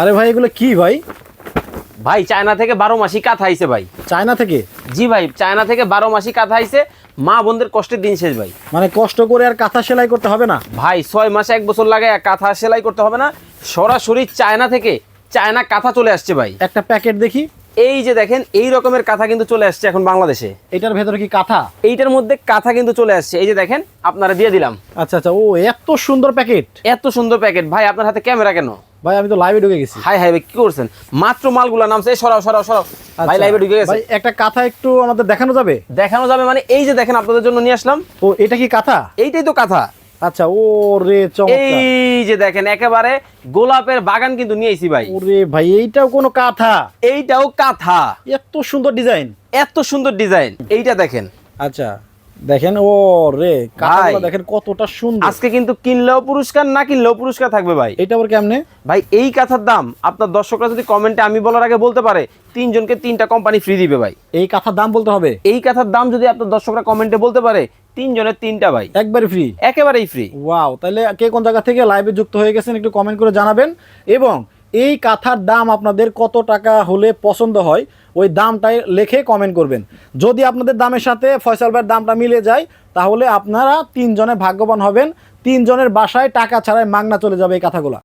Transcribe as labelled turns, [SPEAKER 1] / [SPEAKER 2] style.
[SPEAKER 1] আরে ভাই এগুলো কি ভাই?
[SPEAKER 2] ভাই চায়না থেকে বারো মাসি কাঁথা আইছে ভাই।
[SPEAKER 1] চায়না থেকে?
[SPEAKER 2] জি ভাই চায়না থেকে বারো মাসি কাঁথা আইছে মা বোনদের কষ্টের দিন শেষ ভাই।
[SPEAKER 1] মানে কষ্ট করে আর কাঁথা সেলাই করতে হবে না?
[SPEAKER 2] ভাই ছয় মাসে এক বছর লাগে কাঁথা সেলাই করতে হবে না। সরাসরি চায়না থেকে চায়না কাঁথা চলে আসছে ভাই।
[SPEAKER 1] একটা প্যাকেট দেখি।
[SPEAKER 2] এই যে দেখেন এই রকমের কাঁথা কিন্তু চলে আসছে এখন বাংলাদেশে।
[SPEAKER 1] এটার ভেতরে কি কাঁথা?
[SPEAKER 2] এইটার মধ্যে কাঁথা কিন্তু চলে আসছে। এই যে দেখেন আপনারা দিয়ে দিলাম।
[SPEAKER 1] আচ্ছা আচ্ছা ও এত সুন্দর প্যাকেট।
[SPEAKER 2] এত সুন্দর প্যাকেট। ভাই আপনার হাতে ক্যামেরা কেন?
[SPEAKER 1] ভাই আমি তো লাইভে ঢুকে গেছি।
[SPEAKER 2] হাই হাই ভাই কি করছেন? মাত্র মালগুলা নামছে। সরাও সরাও সরাও। ভাই
[SPEAKER 1] আচ্ছা,
[SPEAKER 2] লাইভে ঢুকে গেছে।
[SPEAKER 1] ভাই একটা কাঁথা একটু আমাদের দেখানো যাবে?
[SPEAKER 2] দেখানো যাবে মানে এই যে দেখেন আপনাদের জন্য নিয়ে আসলাম।
[SPEAKER 1] ও এটা কি কাঁথা?
[SPEAKER 2] এইটাই তো কাঁথা।
[SPEAKER 1] আচ্ছা ও রে চমৎকার।
[SPEAKER 2] এই যে দেখেন একেবারে গোলাপের বাগান কিন্তু নিয়ে নিয়েছি ভাই।
[SPEAKER 1] ওরে ভাই এইটাও কোনো কাঁথা?
[SPEAKER 2] এইটাও কাঁথা।
[SPEAKER 1] এত সুন্দর ডিজাইন।
[SPEAKER 2] এত সুন্দর ডিজাইন। এইটা দেখেন।
[SPEAKER 1] আচ্ছা। দেখেন ও রে কাঁথাগুলো দেখেন কতটা সুন্দর।
[SPEAKER 2] আজকে কিন্তু কিনলেও পুরস্কার না কিনলেও পুরস্কার থাকবে ভাই।
[SPEAKER 1] এটা আবার কেমনে?
[SPEAKER 2] ভাই এই কাঁথার দাম আপনার দর্শকরা যদি কমেন্টে আমি বলার আগে বলতে পারে তিনজনকে তিনটা কোম্পানি ফ্রি দিবে ভাই।
[SPEAKER 1] এই কাঁথার দাম বলতে হবে?
[SPEAKER 2] এই কাঁথার দাম যদি আপনার দর্শকরা কমেন্টে বলতে পারে তিনজনের তিনটা ভাই।
[SPEAKER 1] একবারে ফ্রি
[SPEAKER 2] একেবারেই ফ্রি
[SPEAKER 1] ওয়াও তাহলে কে কোন জায়গা থেকে লাইভে যুক্ত হয়ে গেছেন একটু কমেন্ট করে জানাবেন। এবং এই কাঁথার দাম আপনাদের কত টাকা হলে পছন্দ হয়, ওই দামটাই লেখে কমেন্ট করবেন। যদি আপনাদের দামের সাথে ফয়সাল ভাইয়ের দামটা মিলে যায়, তাহলে আপনারা তিনজনে ভাগ্যবান হবেন, তিনজনের বাসায় টাকা ছাড়াই মাগনা চলে যাবে এই কাঁথাগুলো।